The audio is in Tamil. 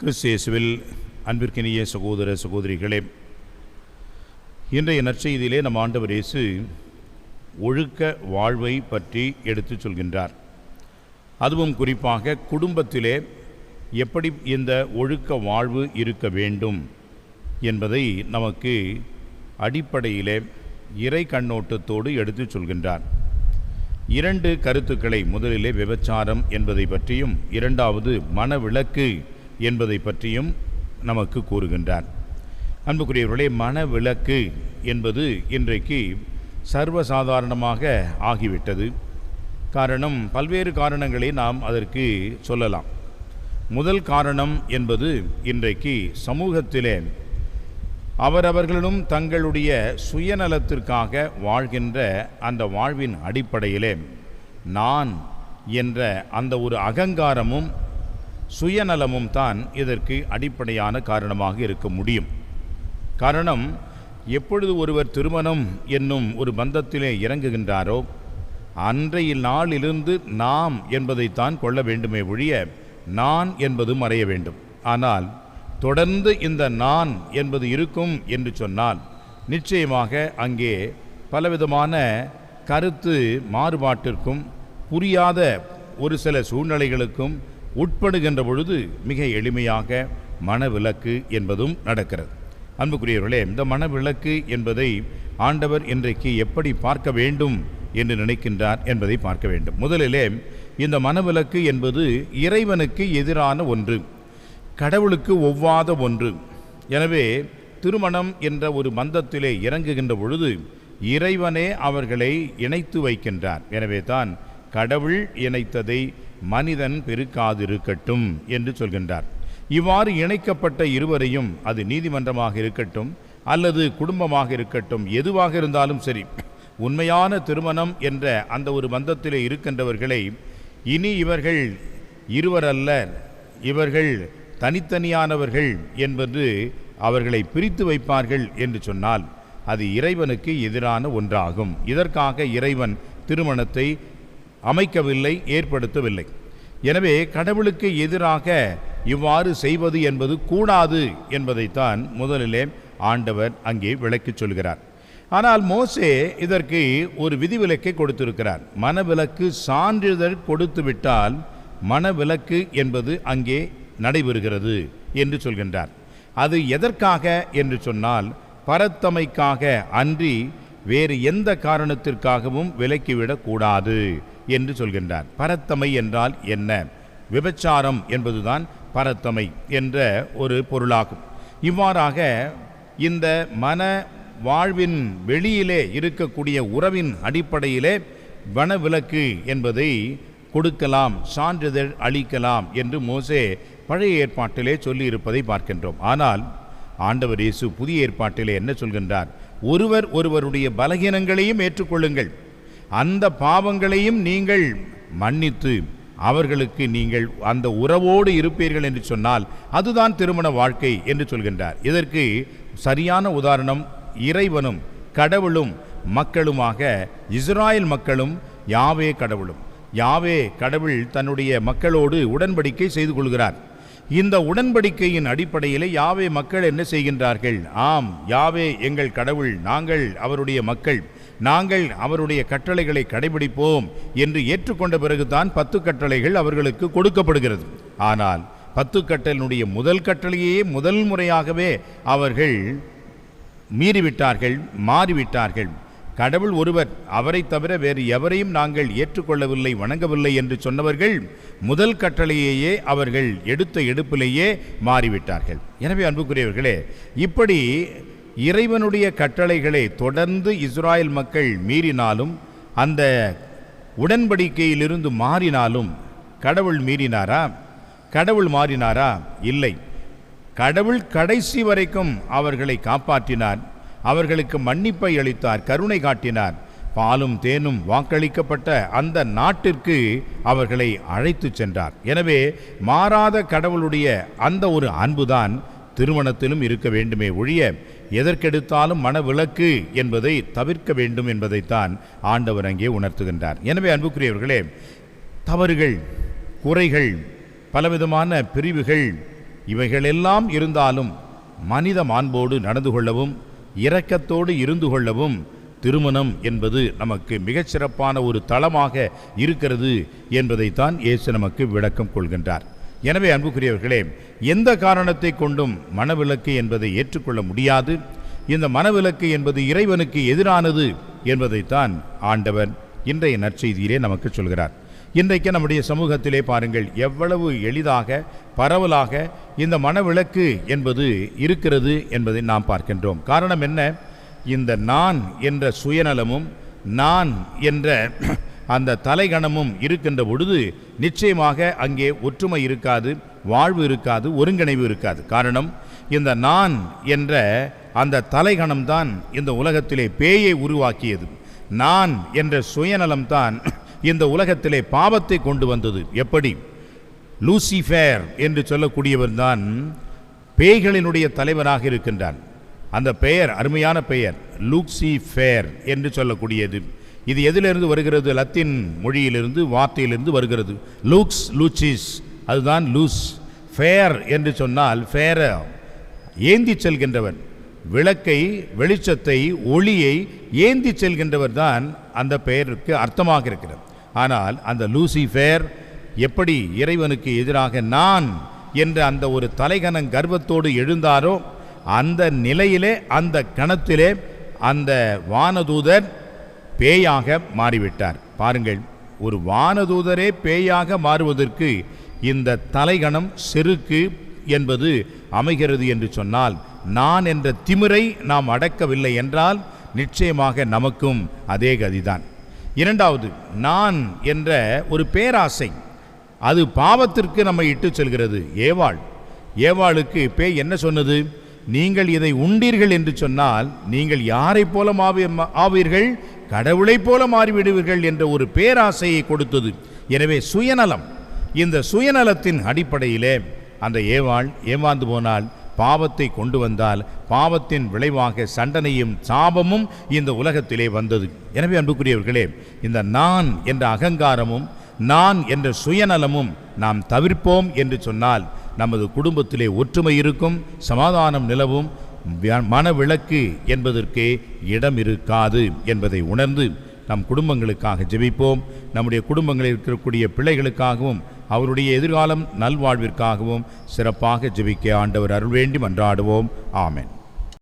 கிறிஸ்தேசுவில் அன்பிற்கினிய சகோதர சகோதரிகளே இன்றைய நற்செய்தியிலே நம் ஆண்டவர் இயேசு ஒழுக்க வாழ்வை பற்றி எடுத்துச் சொல்கின்றார். அதுவும் குறிப்பாக குடும்பத்திலே எப்படி இந்த ஒழுக்க வாழ்வு இருக்க வேண்டும் என்பதை நமக்கு அடிப்படையிலே இறை கண்ணோட்டத்தோடு எடுத்துச் சொல்கின்றார். இரண்டு கருத்துக்களை முதலிலே விபச்சாரம் என்பதை பற்றியும் இரண்டாவது மனவிலக்கு என்பதை பற்றியும் நமக்கு கூறுகின்றார். அன்புக்குரியவர்களே மனவிலக்கு என்பது இன்றைக்கு சர்வசாதாரணமாக ஆகிவிட்டது. காரணம் பல்வேறு காரணங்களை நாம் அதற்கு சொல்லலாம். முதல் காரணம் என்பது இன்றைக்கு சமூகத்திலே அவரவர்களும் தங்களுடைய சுயநலத்திற்காக வாழ்கின்ற அந்த வாழ்வின் அடிப்படையிலே நான் என்ற அந்த ஒரு அகங்காரமும் சுயநலமும் தான் இதற்கு அடிப்படையான காரணமாக இருக்க முடியும். காரணம் எப்பொழுது ஒருவர் திருமணம் என்னும் ஒரு பந்தத்திலே இறங்குகின்றாரோ அன்றைய நாளிலிருந்து நாம் என்பதைத்தான் கொள்ள வேண்டுமே ஒழிய நான் என்பது மறைய வேண்டும். ஆனால் தொடர்ந்து இந்த நான் என்பது இருக்கும் என்று சொன்னால் நிச்சயமாக அங்கே பலவிதமான கருத்து மாறுபாட்டிற்கும் புரியாத ஒரு சில சூழ்நிலைகளுக்கும் உட்படுகின்ற பொழுது மிக எளிமையாக மனவிலக்கு என்பதும் நடக்கிறது. அன்புக்குரியவர்களே இந்த மனவிலக்கு என்பதை ஆண்டவர் இன்றைக்கு எப்படி பார்க்க வேண்டும் என்று நினைக்கின்றார் என்பதை பார்க்க வேண்டும். முதலிலே இந்த மனவிலக்கு என்பது இறைவனுக்கு எதிரான ஒன்று கடவுளுக்கு ஒவ்வாத ஒன்று. எனவே திருமணம் என்ற ஒரு மந்தத்திலே இறங்குகின்ற பொழுது இறைவனே அவர்களை இணைத்து வைக்கின்றார். எனவே தான் கடவுள் இணைத்ததை மனிதன் பெருக்காதிருக்கட்டும் என்று சொல்கின்றார். இவ்வாறு இணைக்கப்பட்ட இருவரையும் அது நீதிமன்றமாக இருக்கட்டும் அல்லது குடும்பமாக இருக்கட்டும் எதுவாக இருந்தாலும் சரி உண்மையான திருமணம் என்ற அந்த ஒரு பந்தத்திலே இருக்கின்றவர்களை இனி இவர்கள் இருவரல்ல இவர்கள் தனித்தனியானவர்கள் என்பது அவர்களை பிரித்து வைப்பார்கள் என்று சொன்னால் அது இறைவனுக்கு எதிரான ஒன்றாகும். இதற்காக இறைவன் திருமணத்தை அமைக்கவில்லை ஏற்படுத்தவில்லை. எனவே கடவுளுக்கு எதிராக இவ்வாறு செய்வது என்பது கூடாது என்பதைத்தான் முதலிலே ஆண்டவர் அங்கே விளக்கிச் சொல்கிறார். ஆனால் மோசே இதற்கு ஒரு விதிவிலக்கை கொடுத்திருக்கிறார். மனவிலக்கு சான்றிதழ் கொடுத்துவிட்டால் மனவிலக்கு என்பது அங்கே நடைபெறுகிறது என்று சொல்கின்றார். அது எதற்காக என்று சொன்னால் பரத்தமைக்காக அன்றி வேறு எந்த காரணத்திற்காகவும் விலக்கிவிடக்கூடாது என்று சொல்கின்றார். பரத்தமை என்றால் என்ன? விபச்சாரம் என்பதுதான் பரத்தமை என்ற ஒரு பொருளாகும். இவ்வாறாக இந்த மன வாழ்வின் வெளியிலே இருக்கக்கூடிய உறவின் அடிப்படையிலே வனவிலக்கு என்பதை கொடுக்கலாம் சான்றிதழ் அளிக்கலாம் என்று மோசே பழைய ஏற்பாட்டிலே சொல்லியிருப்பதை பார்க்கின்றோம். ஆனால் ஆண்டவர் இயேசு புதிய ஏற்பாட்டிலே என்ன சொல்கின்றார்? ஒருவர் ஒருவருடைய பலகீனங்களையும் ஏற்றுக்கொள்ளுங்கள். அந்த பாவங்களையும் நீங்கள் மன்னித்து அவர்களுக்கு நீங்கள் அந்த உறவோடு இருப்பீர்கள் என்று சொன்னால் அதுதான் திருமண வாழ்க்கை என்று சொல்கின்றார். இதற்கு சரியான உதாரணம் இறைவனும் கடவுளும் மக்களுமாக இஸ்ராயல் மக்களும் யாவே கடவுளும். யாவே கடவுள் தன்னுடைய மக்களோடு உடன்படிக்கை செய்து கொள்கிறார். இந்த உடன்படிக்கையின் அடிப்படையிலே யாவே மக்கள் என்ன செய்கின்றார்கள்? ஆம் யாவே எங்கள் கடவுள் நாங்கள் அவருடைய மக்கள். நாங்கள் அவருடைய கட்டளைகளை கடைபிடிப்போம் என்று ஏற்றுக்கொண்ட பிறகுதான் பத்து கட்டளைகள் அவர்களுக்கு கொடுக்கப்படுகிறது. ஆனால் பத்து கட்டளினுடைய முதல் கட்டளையே முதல் முறையாகவே அவர்கள் மீறிவிட்டார்கள் மாறிவிட்டார்கள். கடவுள் ஒருவர் அவரை தவிர வேறு எவரையும் நாங்கள் ஏற்றுக்கொள்ளவில்லை வணங்கவில்லை என்று சொன்னவர்கள் முதல் கட்டளையையே அவர்கள் எடுத்த எடுப்பிலேயே மாறிவிட்டார்கள். எனவே அன்புக்குரியவர்களே இப்படி இறைவனுடைய கட்டளைகளை தொடர்ந்து இஸ்ராயல் மக்கள் மீறினாலும் அந்த உடன்படிக்கையிலிருந்து மாறினாலும் கடவுள் மீறினாரா? கடவுள் மாறினாரா? இல்லை. கடவுள் கடைசி வரைக்கும் அவர்களை காப்பாற்றினார். அவர்களுக்கு மன்னிப்பை அளித்தார் கருணை காட்டினார். பாலும் தேனும் வாக்களிக்கப்பட்ட அந்த நாட்டிற்கு அவர்களை அழைத்து சென்றார். எனவே மாறாத கடவுளுடைய அந்த ஒரு அன்புதான் திருமணத்திலும் இருக்க வேண்டுமே ஒழிய எதற்கெடுத்தாலும் மனவிலக்கு என்பதை தவிர்க்க வேண்டும் என்பதைத்தான் ஆண்டவர் அங்கே உணர்த்துகின்றார். எனவே அன்புக்குரியவர்களே தவறுகள் குறைகள் பலவிதமான பிரிவுகள் இவைகளெல்லாம் இருந்தாலும் மனித மாண்போடு நடந்து கொள்ளவும் இரக்கத்தோடு இருந்து கொள்ளவும் திருமணம் என்பது நமக்கு மிகச்சிறப்பான ஒரு தளமாக இருக்கிறது என்பதைத்தான் இயேசு நமக்கு விளக்கம் கொள்கின்றார். எனவே அன்புக்குரியவர்களே எந்த காரணத்தை கொண்டும் மனவிலக்கு என்பதை ஏற்றுக்கொள்ள முடியாது. இந்த மனவிலக்கு என்பது இறைவனுக்கு எதிரானது என்பதைத்தான் ஆண்டவர் இன்றைய நற்செய்தியிலே நமக்கு சொல்கிறார். இன்றைக்கு நம்முடைய சமூகத்திலே பாருங்கள் எவ்வளவு எளிதாக பரவலாக இந்த மனவிலக்கு என்பது இருக்கிறது என்பதை நாம் பார்க்கின்றோம். காரணம் என்ன? இந்த நான் என்ற சுயநலமும் நான் என்ற அந்த தலைகணமும் இருக்கின்ற பொழுது நிச்சயமாக அங்கே ஒற்றுமை இருக்காது வாழ்வு இருக்காது ஒருங்கிணைவு இருக்காது. காரணம் இந்த நான் என்ற அந்த தலைகணம்தான் இந்த உலகத்திலே பேயை உருவாக்கியது. நான் என்ற சுயநலம்தான் இந்த உலகத்திலே பாவத்தை கொண்டு வந்தது. எப்படி? லூசிஃபேர் என்று சொல்லக்கூடியவர் தான் பேய்களினுடைய தலைவராக இருக்கின்றான். அந்த பெயர் அருமையான பெயர் லூக்சிஃபேர் என்று சொல்லக்கூடியது. இது எதிலிருந்து வருகிறது? லத்தீன் மொழியிலிருந்து வார்த்தையிலிருந்து வருகிறது. லூக்ஸ் லூச்சிஸ் அதுதான் லூஸ் ஃபேர் என்று சொன்னால் ஃபேர ஏந்தி செல்கின்றவன் விளக்கை வெளிச்சத்தை ஒளியை ஏந்தி செல்கின்றவர் தான் அந்த பெயருக்கு அர்த்தமாக இருக்கிறது. ஆனால் அந்த லூசிஃபேர் எப்படி இறைவனுக்கு எதிராக நான் என்ற அந்த ஒரு தலைகணம் கர்வத்தோடு எழுந்தாரோ அந்த நிலையிலே அந்த கணத்திலே அந்த வானதூதர் பேயாக மாறிவிட்டார். பாருங்கள் ஒரு வானதூதரே பேயாக மாறுவதற்கு இந்த தலைகணம் செருக்கு என்பது அமைகிறது என்று சொன்னால் நான் என்ற திமிரை நாம் அடக்கவில்லை என்றால் நிச்சயமாக நமக்கும் அதே கதிதான். இரண்டாவது நான் என்ற ஒரு பேராசை அது பாவத்திற்கு நம்மை இட்டு செல்கிறது. ஏவாள் ஏவாளுக்கு பேய் என்ன சொன்னது? நீங்கள் இதை உண்டீர்கள் என்று சொன்னால் நீங்கள் யாரைப் போல ஆவீர்கள்? கடவுளைப் போல மாறிவிடுவீர்கள் என்ற ஒரு பேராசையை கொடுத்தது. எனவே சுயநலம். இந்த சுயநலத்தின் அடிப்படையிலே அந்த ஏவாள் ஏமாந்து போனால் பாவத்தை கொண்டு வந்தால் பாவத்தின் விளைவாக சண்டனையும் சாபமும் இந்த உலகத்திலே வந்தது. எனவே அன்புக்குரியவர்களே இந்த நான் என்ற அகங்காரமும் நான் என்ற சுயநலமும் நாம் தவிர்ப்போம் என்று சொன்னால் நமது குடும்பத்திலே ஒற்றுமை இருக்கும் சமாதானம் நிலவும் மனவிளக்கு என்பதற்கு இடம் இருக்காது என்பதை உணர்ந்து நம் குடும்பங்களுக்காக ஜெபிப்போம். நம்முடைய குடும்பங்களில் இருக்கக்கூடிய பிள்ளைகளுக்காகவும் அவருடைய எதிர்காலம் நல்வாழ்விற்காகவும் சிறப்பாக ஜெபிக்க ஆண்டவர் அருள் வேண்டி மன்றாடுவோம். ஆமேன்.